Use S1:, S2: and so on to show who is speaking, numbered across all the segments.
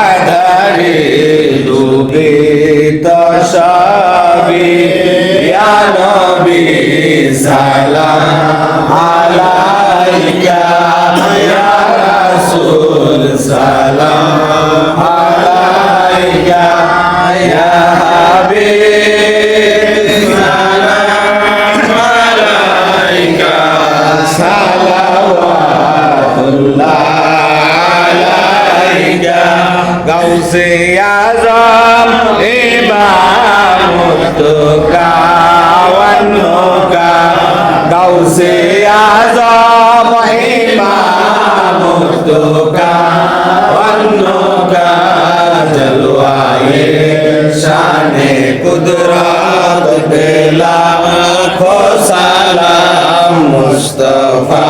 S1: আধারে ডুবে তসাবি নবী সালাম আলাইকা, ইয়া রাসূল সালাম আলাইকা, ইয়া হাবিব সালাম আলাইকা, সালাওয়াতুল্লাহ। গাউসে আজম ইমাম মুস্তকা ওয়ান্নুকা গাউসে আজম ইমাম মুস্তকা ওয়ান্নুকা জলওয়ায়ে শানে কুদরত বেলা খো সালাম মুস্তফা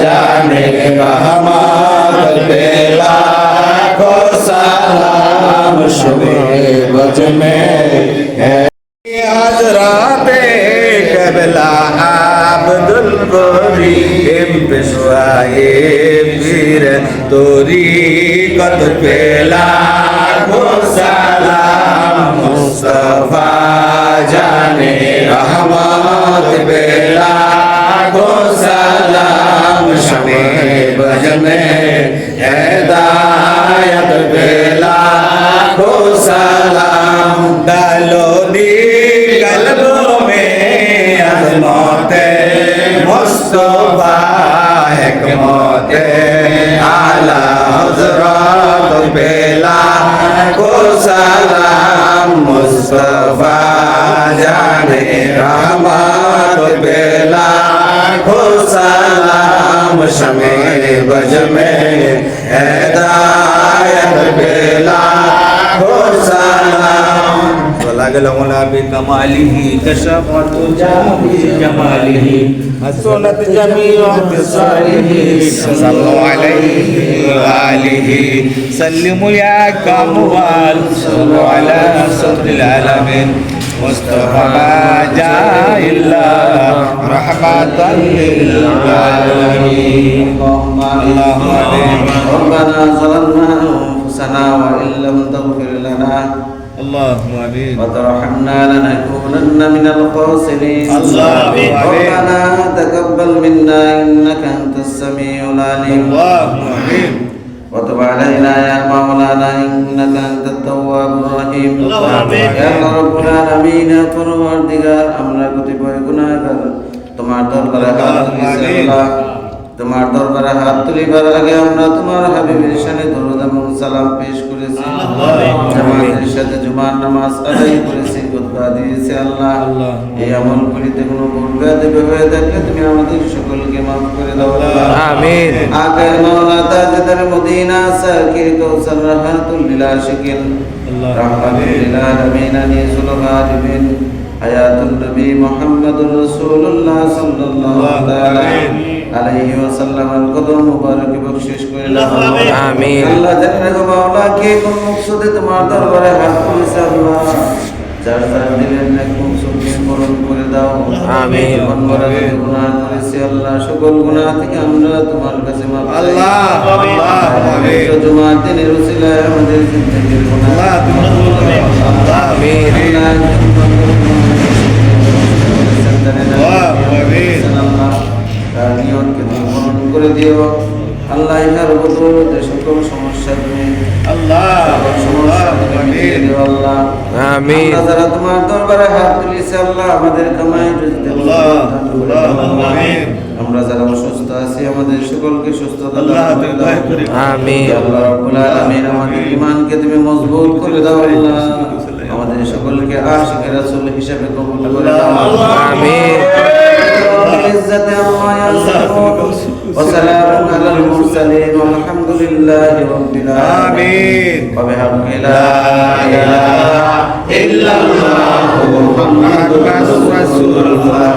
S1: জানে রহমত বেলা খো সালাম শুবে বজ মে হজরতে কবলা আব্দুল করিম পেশওয়ায়ে পীর তোরি কত পেলা খো সালাম মুস্তফা, জানে রহমত বেলা খো সালাম আজমতে মুস্তফা হিকমতে আলা হযরত বেলা কো সালাম মুস্তফা জানে রহমত বেলা কো সালাম শমে বজ মে হেদায়ত বেলা কো ولقل هنا بكماله كشفت جماله حسنت جميع خصاله صلوا عليه وآله سلموا يا كموال صلوا على صدر العالمين مصطفى جاء إلا رحمة للعالمين اللهم
S2: ربنا ظلمنا أنفسنا وإن لم تغفر لنا
S1: اللهم آمين
S2: وترحمنا لنكونن من الخاسرين
S1: اللهم آمين.
S2: ربنا تقبل منا إنك أنت السميع العليم
S1: اللهم آمين
S2: وتب علينا يا مولانا إنك أنت التواب الرحيم
S1: اللهم آمين.
S2: يا رب العالمين يا পরবর্তীকার আমরা কতিপয় গুনাহগার তোমার দরবারে হাত তুলিছি
S1: আমিন।
S2: আল্লাহ তোমার দরবারে হাত তুলিবার আগে আমরা তোমার হাবিবের শানে দরুদ এবং সালাম পেশ করেছি। জামাতের সাথে জুমার নামাজ আদায় করেছি খুতবা দিয়েছি আল্লাহ। এই আমল করিতে কোনো ভুল হয়ে থাকলে তুমি আমাদের সকলকে মাফ করে দাও। আমিন।
S1: আগে
S2: মাওলানা তাজদার মদিনা সাকির কৌসার রাহাতুল লিলাশিকিন আল্লাহ
S1: রাহমাতুল
S2: লিল আলামিন আনি সুলহাদ বিন النبي محمد رسول الله صلى الله عليه وسلم القدر مبارك بخشش করে
S1: আমিন।
S2: আল্লাহ জানে রাখো মাওলা কে কোন মকসদে তোমার দরবারে হাত তুলেছে আল্লাহ? যার যার দিলেন না কোন সুখে পূরণ করে দাও।
S1: আমিন।
S2: আমরা গুনাহ করেছি আল্লাহ সকল গুনাহ থেকে আমরা তোমার কাছে মাফ
S1: আল্লাহ আল্লাহ আমিন
S2: জুমার দিনের উসিলায় আমাদের জিন্দেগির গুনাহ
S1: আল্লাহ তুমি আল্লাহ আমিন।
S2: তার নিয়তকে তুমি পূরণ করে দিও আল্লাহ ইহার বদৌলতে সকল সমস্যা তুমি
S1: আল্লাহ
S2: সমস্যা তুমি দিও আল্লাহ
S1: আমিন।
S2: আমরা যারা তোমার দরবারে হাত তুলিছি আল্লাহ আমাদের কামাই রুজিতে
S1: আল্লাহ,
S2: দান করে দাও,
S1: আল্লাহ,
S2: আল্লাহ।
S1: আমিন।
S2: আমরা যারা অসুস্থ আছি আমাদের সকলকে সুস্থতা দান
S1: করে
S3: আমিন
S2: আল্লাহ রাব্বুল আলামিন আমাদের ঈমানকে তুমি মজবুত করে দাও আল্লাহ আমাদের সকলকে আশিক রাসূল হিসেবে কবুল করে দাও
S3: আমিন।
S2: العزة عما يصفون وسلام على المرسلين والحمد لله رب العالمين
S1: آمين.
S2: وبحق لا إله إلا الله محمد رسول الله